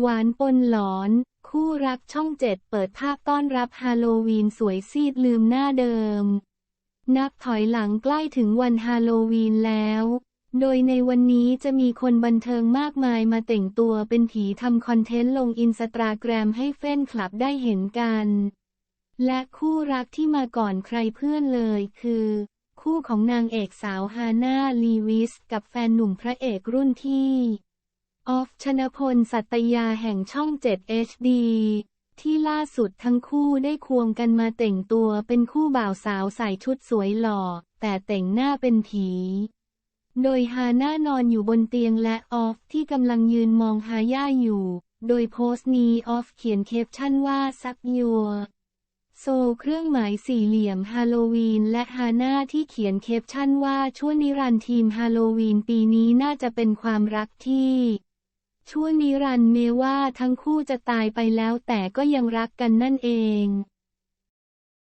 หวานปนหลอน คู่รักช่องเจ็ดเปิดภาพต้อนรับฮาโลวีนสวยซีดลืมหน้าเดิม นับถอยหลังใกล้ถึงวันฮาโลวีนแล้ว โดยในวันนี้จะมีคนบันเทิงมากมายมาแต่งตัวเป็นผีทำคอนเทนต์ลงอินสตาแกรมให้แฟนคลับได้เห็นกัน และคู่รักที่มาก่อนใครเพื่อนเลยคือ คู่ของนางเอกสาวฮาน่าลีวิสกับแฟนหนุ่มพระเอกรุ่นที่ ออฟชนพล สัตยาแห่งช่อง 7 HD ที่ล่าสุดทั้งคู่ได้ควงกันมาแต่งตัวเป็นคู่บ่าวสาวใส่ชุดสวยหล่อ แต่แต่งหน้าเป็นผี โดยฮาน่านอนอยู่บนเตียงและออฟที่กำลังยืนมองฮาย่าอยู่ โดยโพสต์นี้ออฟเขียนเคปชั่นว่าซักยัวโซเครื่องหมายสี่เหลี่ยมฮาโลวีนและฮาน่าที่เขียนเคปชั่นว่าช่วนิรันทีมฮาโลวีนปีนี้น่าจะเป็นความรักที่ ชั่วนิรันดร์เมว่าทั้งคู่จะตายไปแล้วแต่ก็ยังรักกันนั่นเอง